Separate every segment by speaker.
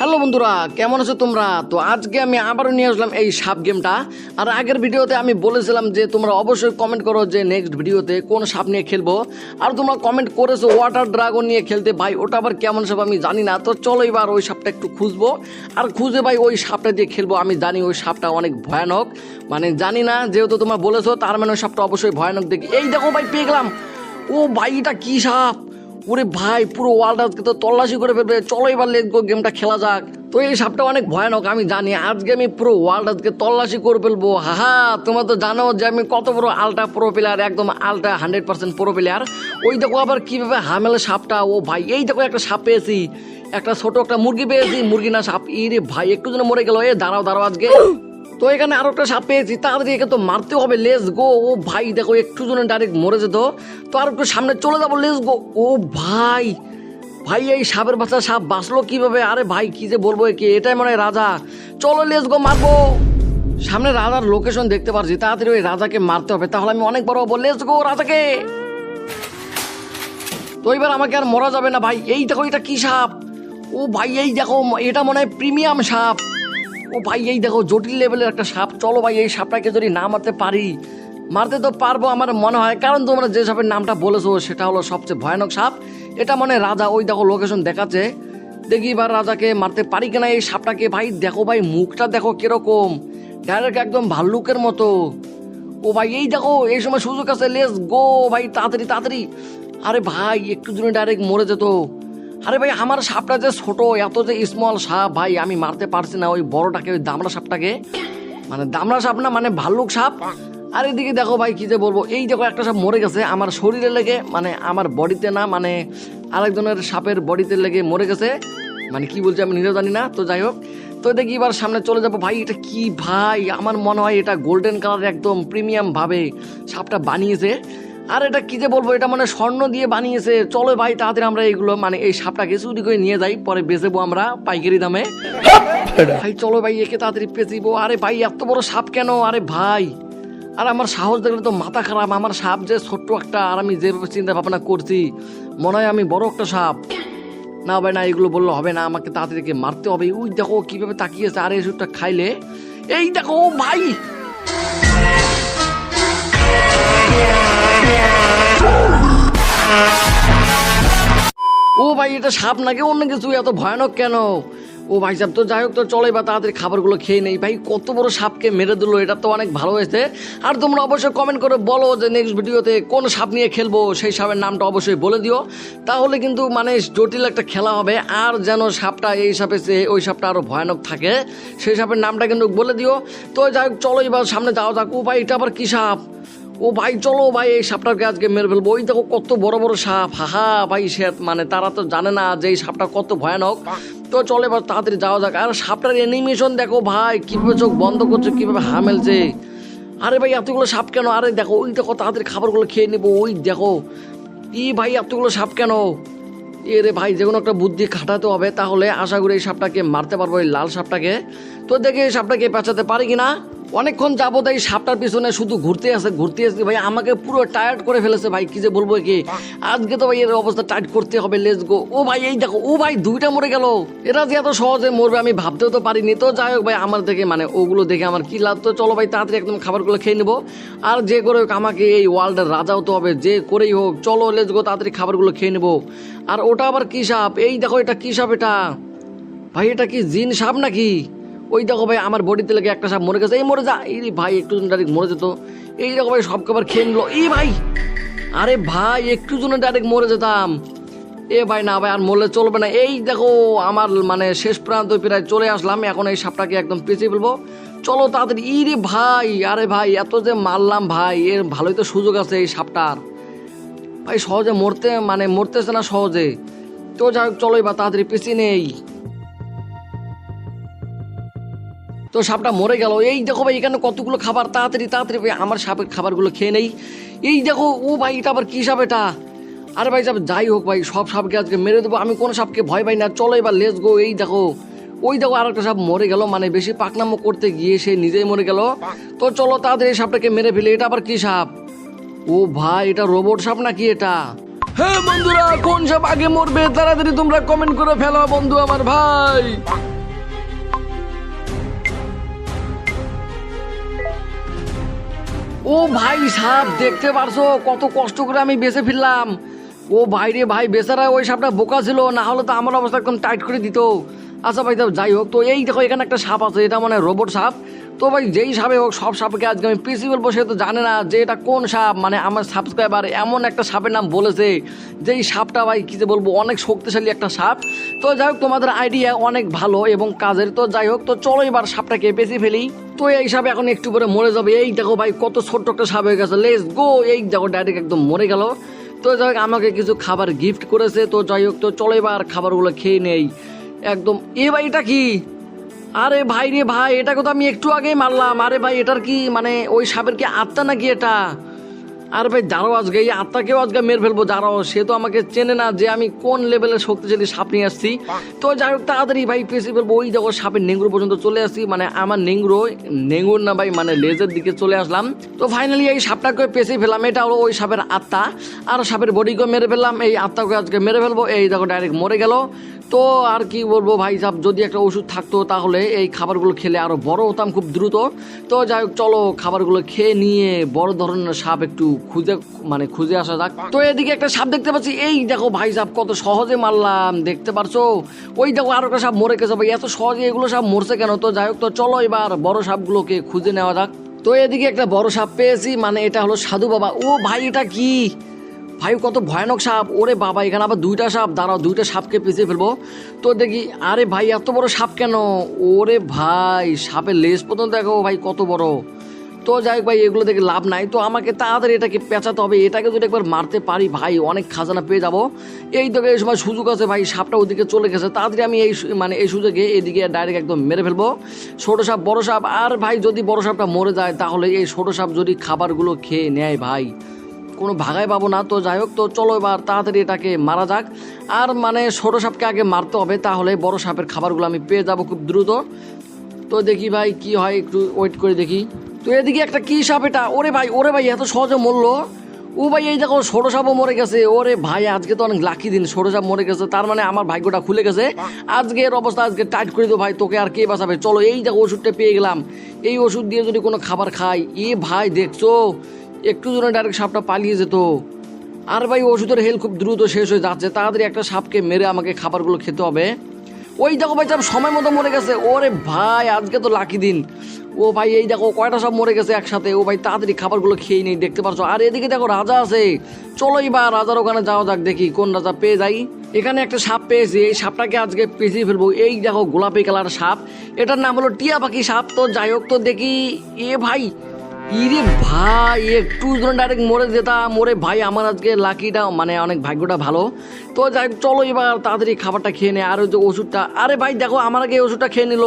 Speaker 1: Hello বন্ধুরা, কেমন আছো তোমরা? তো আজকে আমি আবারও নিয়ে আসলাম এই সাপ গেমটা। আর আগের ভিডিওতে আমি বলেছিলাম যে তোমরা অবশ্যই কমেন্ট করো যে নেক্সট ভিডিওতে কোন সাপ নিয়ে খেলব। আর তোমরা কমেন্ট করেছ ওয়াটার ড্রাগন নিয়ে খেলতে। ভাই, ওটা আবার কেমন সাপ আমি জানি না। তো চলো এবার ওই সাপটা একটু খুঁজবো। আর খুঁজে ভাই ওই সাপটা দিয়ে খেলব। আমি জানি ওই সাপটা অনেক ভয়ানক। মানে জানি না, যেহেতু তোমরা বলেছ, তার মানে ওই সাপটা অবশ্যই ভয়ানক দেখি। এই দেখো ভাই, পেয়ে গেলাম। ও ভাই, এটা কী সাপ? ওরে ভাই, পুরো ওয়ার্ল্ড আজকে তো তল্লাশি করে ফেলবে। চলো এবার লেট গো গেমটা খেলা যাক। তো এই সাপটা অনেক ভয়ানক, আমি জানি। আজকে আমি পুরো ওয়ার্ল্ড আজকে তল্লাশি করে ফেলব। হাহা, তোমরা তো জানো যে আমি কত বড় আলটা প্রো প্লেয়ার একদম আলটা হান্ড্রেড পার্সেন্ট প্রো প্লেয়ার ওই দেখো আবার কীভাবে হামেলে সাপটা। ও ভাই, এই দেখো একটা সাপ পেয়েছি। একটা ছোট একটা মুরগি পেয়েছি। মুরগি না সাপ। ইরে ভাই, একটু যেন মরে গেল। এ, দাঁড়াও দাঁড়াও আজকে। তো এখানে আরও একটা সাপ পেয়েছি তাড়াতাড়ি একে তো মারতে হবে লেস গো ও ভাই, দেখো একটু জন্য ডাইরেক্ট মরে যেত। তো আর একটু সামনে চলে যাব লেস গো ও ভাই ভাই, এই সাপের বাচ্চা সাপ বাঁচলো কীভাবে? আরে ভাই, কি যে বলব একে? এটাই মনে হয় রাজা। চলো লেস গো মারবো। সামনে রাজার লোকেশন দেখতে পারছি, তাড়াতাড়ি ওই রাজাকে মারতে হবে, তাহলে আমি অনেক বড় হব লেস গো রাজাকে। তো এবার আমাকে আর মরা যাবে না ভাই। এই দেখো, এটা কি সাপ? ও ভাই, এই দেখো, এটা মনে হয় প্রিমিয়াম সাপ। ও ভাই, এই দেখো, জটিল লেভেলের একটা সাপ। চলো ভাই, এই সাপটাকে যদি না মারতে পারি, মারতে তো পারব আমার মনে হয়। কারণ তোমরা যে সাপের নামটা বলেছ, সেটা হলো সবচেয়ে ভয়ানক সাপ। এটা মানে রাজা, ওই দেখো লোকেশন দেখাচ্ছে। দেখি এবার রাজাকে মারতে পারি কিনা এই সাপটাকে। ভাই, দেখো ভাই, মুখটা দেখো কীরকম। ডাইরেক্ট একদম ভাল্লুকের মতো। ও ভাই, এই দেখো, এই সময় সুযোগ আছে লেস গো ভাই, তাড়াতাড়ি তাড়াতাড়ি। আরে ভাই, একটু জন্য ডাইরেক্ট মরে যেত। আরে ভাই, আমার সাপটা যে ছোট, এত যে স্মল সাপ, ভাই, আমি মারতে পারছি না ওই বড়টাকে, ওই দামড়া সাপটাকে। মানে দামড়া সাপ না মানে ভাল্লুক সাপ। আর এদিকে দেখো ভাই, কি যে বলব, এই দেখো একটা সাপ মরে গেছে, আমার শরীরে লেগে মানে আমার বডিতে না মানে আরেকজনের সাপের বডিতে লেগে মরে গেছে। মানে কি বলছে আমি নিজেও জানি না, তো যাই হোক। তো দেখি এবার সামনে চলে যাব। ভাই, এটা কি ভাই? আমার মনে হয় এটা গোল্ডেন কালার একদম প্রিমিয়াম ভাবে সাপটা বানিয়েছে। আর এটা কি যে বলব, এটা মানে স্বর্ণ দিয়ে বানিয়েছে। চলো ভাই, তাড়াতাড়ি আমরা এইগুলো মানে এই সাপটাকে চুরি করে নিয়ে যাই, পরে বেচবো আমরা পাইকারি দামে। ভাই, চলো ভাই, একে তাড়াতাড়ি পেঁচিবো। আরে ভাই, এত বড় সাপ কেন? আরে ভাই, আর আমার সাহস দেখলে তো মাথা খারাপ। আমার সাপ যে ছোট্ট একটা, আর আমি যেভাবে চিন্তা ভাবনা করছি, মনে হয় আমি বড় একটা সাপ। না ভাই, না, এগুলো বললে হবে না, আমাকে তাড়াতাড়ি মারতে হবে। ওই দেখো কীভাবে তাকিয়েছে, আর এই ওষুধটা খাইলে। এই দেখো ভাই! ও ভাই, এটা সাপ নাকি? অন্য কিছু? এত ভয়ানক কেন? ও ভাই সাহেব, তো যাই হোক, তো চলে বা তাড়াতাড়ি খাবারগুলো খেয়ে নেই। ভাই, কত বড় সাপকে মেরে দিল, এটা তো অনেক ভালো হয়েছে। আর তোমরা অবশ্যই কমেন্ট করে বলো যে নেক্সট ভিডিওতে কোন সাপ নিয়ে খেলব, সেই সাপের নামটা অবশ্যই বলে দিও। তাহলে কিন্তু মানে জটিল একটা খেলা হবে। আর যেন সাপটা এই সাপে চেয়ে ওই সাপটা আরও ভয়ানক থাকে, সেই সাপের নামটা কিন্তু বলে দিও। তো যাই হোক, চলো এবার সামনে যাওয়া যাক। ও ভাই, এটা আবার কী সাপ? ও ভাই, চলো ভাই, এই সাপটাকে আজকে মেরে ফেলব। ওই দেখো কত বড় বড় সাপ। হাহা ভাই, সে মানে তারা তো জানে না যে এই সাপটা কত ভয়ানক। তো চলে এবার তাড়াতাড়ি যাওয়া যাক। আর সাপটার অ্যানিমেশন দেখো ভাই, কীভাবে চোখ বন্ধ করছে, কীভাবে হা মেলছে। আরে ভাই, এতগুলো সাপ কেন? আরে দেখো, ওই দেখো তাড়াতাড়ি খাবারগুলো খেয়ে নেব। ওই দেখো। ই ভাই, এতগুলো সাপ কেন? এ রে ভাই, যে কোনো একটা বুদ্ধি খাটাতে হবে, তাহলে আশা করি এই সাপটাকে মারতে পারব, এই লাল সাপটাকে। তো দেখি এই সাপটাকে পেঁচাতে পারি কিনা। অনেকক্ষণ যাবত এই সাপটার পিছনে শুধু ঘুরতে আছে ঘুরতে আছে। ভাই, আমাকে পুরো টায়ার্ড করে ফেলেছে ভাই, কি যে বলব কি আজকে তো ভাই এর অবস্থা টাইট করতে হবে লেস গো ও ভাই, এই দেখো, ও ভাই দুইটা মরে গেল। এরা যে এত সহজে মরবে, আমি ভাবতেও তো পারিনি। তো যাই হোক ভাই, আমার দেখে মানে ওগুলো দেখে আমার কি লাভ? তো চলো ভাই, তাড়াতাড়ি একদম খাবারগুলো খেয়ে নেব। আর যে করে হোক, আমাকে এই ওয়ার্ল্ডের রাজা হতে হবে, যে করেই হোক। চলো লেস গো তাড়াতাড়ি খাবারগুলো খেয়ে নেব। আর ওটা আবার কি সাপ? এই দেখো, এটা কি সাপ এটা? ভাই, এটা কি জিন সাপ নাকি? ওই দেখো ভাই, আমার বডিতে লেগে একটা সাপ মরে গেছে। এই মরে যা। এই ভাই, একটু জন ডাইরেক্ট মরে যেত। এই দেখো ভাই, সব খাবার খেয়ে নিল। এই ভাই, আরে ভাই, একটু জন্য ডাইরেক্ট মরে যেতাম। এ ভাই, না ভাই, আর মরলে চলবে না। এই দেখো, আমার মানে শেষ প্রান্ত প্রায় চলে আসলাম। এখন এই সাপটাকে একদম পেঁচিয়ে ফেলব। চলো তাড়াতাড়ি। ই রে ভাই, আরে ভাই, এত যে মারলাম ভাই, এর ভালোই তো সুযোগ আছে এই সাপটার। ভাই, সহজে মরতে মানে মরতেছে না সহজে। তো যাই হোক, চলো এবার তাড়াতাড়ি পেঁচিয়ে নেই। তো সাপটা মরে গেল। এই দেখো ভাই, এখানে কতগুলো খাবার? তাড়াতাড়ি তাড়াতাড়ি ভাই, আমার সাপের খাবারগুলো খেয়ে নেই। এই দেখো, ও ভাই, এটা আবার কী সাপ এটা? আরে ভাই, সাপ, যাই হোক ভাই, সব সাপকে আজকে মেরে দেবো। আমি কোনো সাপকে ভয় পাই না। চলো এবার লেস গো এই দেখো, ওই দেখো আর একটা সাপ মরে গেল। মানে বেশি পাকনামো করতে গিয়ে সে নিজেই মরে গেল। তো চলো তাড়াতাড়ি এই সাপটাকে মেরে ফেলে। এটা আবার কি সাপ? ও ভাই, এটা রোবট সাপ নাকি এটা? হ্যাঁ বন্ধুরা, কোন সাপ আগে মরবে? তাড়াতাড়ি তোমরা কমেন্ট করে ফেলো বন্ধু আমার ভাই। ও ভাই সাপ, দেখতে পারছ? কত কষ্ট করে আমি বেঁচে ফিরলাম। ও ভাই রে ভাই, বেচারা ওই সাপটা বোকা ছিল, না হলে তো আমার অবস্থা একদম টাইট করে দিত। আচ্ছা ভাই যাই হোক, তো এই দেখো, এখানে একটা সাপ আছে, এটা মানে রোবট সাপ। তো ভাই, যেই সাপে হোক, সব সাপকে আজকে আমি পিসি বলব, সে তো জানে না যে এটা কোন সাপ। মানে আমার সাবস্ক্রাইবার এমন একটা সাপের নাম বলেছে, যেই সাপটা ভাই, কী যে বলব, অনেক শক্তিশালী একটা সাপ। তো যাই হোক, তোমাদের আইডিয়া অনেক ভালো এবং কাজের। তো যাই হোক, তো চলো এবার সাপটাকে বেশি ফেলি। তো এই সাপ এখন একটু পরে মরে যাবে। এই দেখো ভাই, কত ছোট্ট একটা সাপ হয়ে গেছে। লেস গো এই দেখো ডাইরেক্ট একদম মরে গেল। তো যাই হোক, আমাকে কিছু খাবার গিফট করেছে। তো যাই হোক, তো চলো এবার খাবারগুলো খেয়ে নেই। একদম, এ ভাই, এটা কি? আরে ভাই রে ভাই এটাকে তো আমি একটু আগেই মারলাম। আরে ভাই, এটার কি মানে ওই সাপের কি আত্মা নাকি এটা? আর ভাই, দাঁড়াও আজকে, এই আত্মাকেও আজকে মেরে ফেলব, দাঁড়াও। সে তো আমাকে চেনে না যে আমি কোন লেভেলের শক্তিশালী সাপ নিয়ে আসছি। তো যাই হোক, তাড়াতাড়ি ভাই পেঁচে ফেলব। ওই দেখো, সাপের নেংরু পর্যন্ত চলে আসছি। মানে আমার নেংরু নেঙ্গুর না ভাই মানে লেজের দিকে চলে আসলাম। তো ফাইনালি এই সাপটাকে পেঁচে ফেলাম এটা হলো ওই সাপের আত্মা। আর সাপের বডিকে মেরে ফেললাম। এই আত্মাকে আজকে মেরে ফেলব। এই দেখো ডাইরেক্ট মরে গেল। তো আর কি বলব ভাই সাহেব যদি একটা ওষুধ থাকতো তাহলে এই খাবারগুলো খেলে আরও বড় হতাম খুব দ্রুত। তো যাই হোক, চলো খাবারগুলো খেয়ে নিয়ে বড় ধরনের সাপ একটু খুঁজে মানে খুঁজে আসা যাক। তো এদিকে একটা সাপ দেখতে পাচ্ছি, এই দেখো ভাই সাহেব কত সহজে মারলাম, দেখতে পারছ? ওই দেখো আরও একটা সাপ মরে গেছে ভাই, এত সহজে এগুলো সাপ মরছে কেন? তো যাই হোক, তো চলো এবার বড় সাপগুলোকে খুঁজে নেওয়া যাক। তো এদিকে একটা বড় সাপ পেয়েছি মানে এটা হলো সাধু বাবা। ও ভাই, এটা কি? ভাই, কত ভয়ানক সাপ। ওরে বাবা, এখানে আবার দুইটা সাপ। দাঁড়াও, দুইটা সাপকে পিছিয়ে ফেলব। তো দেখি, আরে ভাই, এত বড় সাপ কেন? ওরে ভাই, সাপের লেজ পর্যন্ত দেখো ভাই, কত বড়। তো যাই হোক ভাই, এগুলো দেখে লাভ নাই। তো আমাকে তাড়াতাড়ি এটাকে পেঁচাতে হবে। এটাকে যদি একবার মারতে পারি ভাই, অনেক খাজানা পেয়ে যাব। এই তো এই সময় সুযোগ আছে ভাই, সাপটা ওদিকে চলে গেছে। তাড়াতাড়ি আমি এই মানে এই সুযোগে এদিকে ডাইরেক্ট একদম মেরে ফেলব। ছোটো সাপ, বড় সাপ। আর ভাই, যদি বড় সাপটা মরে যায়, তাহলে এই ছোটো সাপ যদি খাবারগুলো খেয়ে নেয় ভাই কোনো ভাগাই পাবো না। তো যাই হোক, তো চলো এবার তাড়াতাড়ি এটাকে মারা যাক। আর মানে ছোটো সাপকে আগে মারতে হবে, তাহলে বড় সাপের খাবারগুলো আমি পেয়ে যাব খুব দ্রুত। তো দেখি ভাই, কি হয় একটু ওয়েট করে দেখি। তো এদিকে একটা কী সাপ এটা? ওরে ভাই ওরে ভাই, এত সহজে মরলো। ও ভাই, এই দেখো, ছোটো সাপও মরে গেছে। ওরে ভাই, আজকে তো অনেক লাকি দিন। ছোটো সাপ মরে গেছে, তার মানে আমার ভাগ্যটা খুলে গেছে। আজকে এর অবস্থা, আজকে টাইট করে দিও ভাই, তোকে আর কে বাঁচাবে? চলো, এই দেখো ওষুধটা পেয়ে গেলাম। এই ওষুধ দিয়ে যদি কোনো খাবার খাই, এ ভাই, দেখছ? একটু জন্য ডাইরেক্ট সাপটা পালিয়ে যেত। আর ভাই, ওষুধের হেল খুব দ্রুত শেষ হয়ে যাচ্ছে। তাড়াতাড়ি একটা সাপকে মেরে আমাকে খাবারগুলো খেতে হবে। ওই দেখো ভাই সাপ সময় মতো মরে গেছে। ওরে ভাই, আজকে তো লাকি দিন। ও ভাই, এই দেখো, কয়টা সব মরে গেছে একসাথে। ও ভাই, তাড়াতাড়ি খাবারগুলো খেয়ে নেই, দেখতে পারছ? আর এদিকে দেখো, রাজা আছে। চলো বা রাজার ওখানে যাওয়া যাক, দেখি কোন রাজা পেয়ে যাই। এখানে একটা সাপ পেয়েছি। এই সাপটাকে আজকে পেঁচিয়ে ফেলব। এই দেখো, গোলাপি কালার সাপ। এটার নাম হলো টিয়া পাখি সাপ। তো যাই হোক, তো দেখি। এ ভাই ইরে ভাই, একটু ধরুন ডাইরেক্ট মরে যেতাম। মরে ভাই, আমার আজকে লাকিটা মানে অনেক ভাগ্যটা ভালো। তো যাই চলো এবার তাড়াতাড়ি খাবারটা খেয়ে নে। আর যে ওষুধটা, আরে ভাই, দেখো আমার আগে ওষুধটা খেয়ে নিল।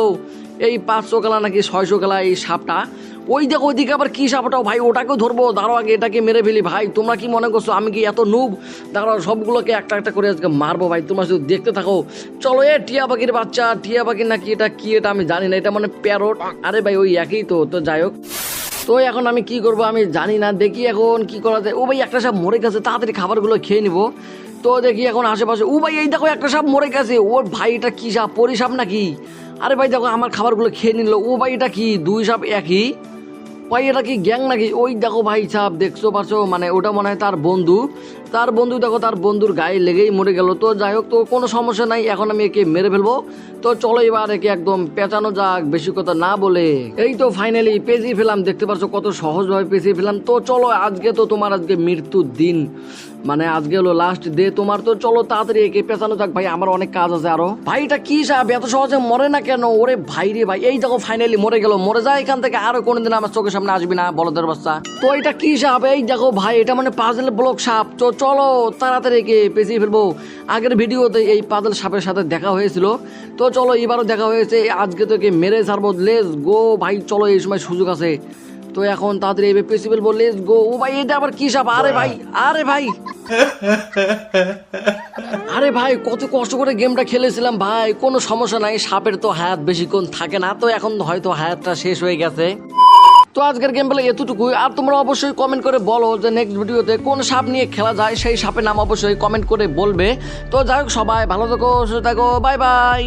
Speaker 1: এই পাঁচশো কালা নাকি ছয়শো কালা এই সাপটা। ওই দেখো, ওইদিকে আবার কি সাপটাও ভাই, ওটাকেও ধরবো। দাঁড়াও আগে, এটাকে মেরে ফেলি। ভাই, তোমরা কি মনে করছ? আমি কি এত নুব দাঁড়াও, সবগুলোকে একটা একটা করে আজকে মারবো। ভাই, তোমরা শুধু দেখতে থাকো। চলো, এ টিয়া পাখির বাচ্চা। টিয়া পাখি নাকি এটা কি এটা আমি জানি না। এটা মানে প্যারট। আরে ভাই, ওই একই তো। তো যাই হোক। তো এখন আমি কি করব আমি জানি না। দেখি এখন কি করা যায়। ও ভাই, একটা সাপ মরে গেছে, তাড়াতাড়ি খাবারগুলো খেয়ে নিব। তো দেখি এখন আশেপাশে ও ভাই, এই দেখো, একটা সাপ মরে গেছে। ওর ভাই, এটা কী সাপ? পরি সাপ নাকি? আরে ভাই, দেখো, আমার খাবারগুলো খেয়ে নিল। ও ভাই, এটা কি? দুই সাপ একই? ভাই, এটা কি গ্যাং নাকি? ওই দেখো ভাই, সাপ, দেখছ পারছ? মানে ওটা মনে হয় তার বন্ধু। তার বন্ধু দেখো, তার বন্ধুর গায়ে লেগেই মরে গেল। তো যাই হোক, তো কোনো সমস্যা নাই, এখন আমি একে মেরে ফেলব। তো চলো এবার একে একদম পেঁচানো যাক, বেশি কথা না বলে। এই তো ফাইনালি পেঁচিয়ে ফেলাম দেখতে পাচ্ছ কত সহজভাবে পেঁচিয়ে ফেলাম তো চলো, আজকে তো তোমার আজকে মৃত্যুর দিন। মানে আজকে হলো লাস্ট ডে তোমার। তো চলো তাড়াতাড়ি একে পেঁচানো যাক। ভাই, আমার অনেক কাজ আছে আরও। ভাই, এটা কি সাপ? এত সহজে মরে না কেন? ওরে ভাই রে ভাই, এই দেখো ফাইনালি মরে গেল। মরে যায় এখান থেকে, আরও কোনোদিন আমার চোখের সামনে আসবি না, বলদের বাচ্চা তো এটা কি সাপ? এই দেখো ভাই, এটা মানে পাজল ব্লক সাপ। তো চলো তাড়াতাড়ি একে পেঁচিয়ে ফেলব। আগের ভিডিওতে এই পাজল সাপের সাথে দেখা হয়েছিল। তো চলো এবারও দেখা হয়েছে। আজকে তো একে মেরে ছাড়বো। লেস গো ভাই, চলো এই সময় সুযোগ আছে। তো এখন তাড়াতাড়ি এই পেঁচিয়ে ফেলব। লেস গো ও ভাই, এটা আবার কি সাপ? আরে ভাই আরে ভাই। আরে ভাই, কত কষ্ট করে গেমটা খেলেছিলাম ভাই। কোনো সমস্যা নাই, সাপের তো হায়াত বেশিক্ষণ থাকে না। তো এখন হয়তো হায়াতটা শেষ হয়ে গেছে। তো আজকের গেম বলে এতটুকুই। আর তোমরা অবশ্যই কমেন্ট করে বলো যে নেক্সট ভিডিওতে কোন সাপ নিয়ে খেলা যায়, সেই সাপের নাম অবশ্যই কমেন্ট করে বলবে। তো যাই হোক সবাই ভালো থাকো, সুস্থ থাকো বাই বাই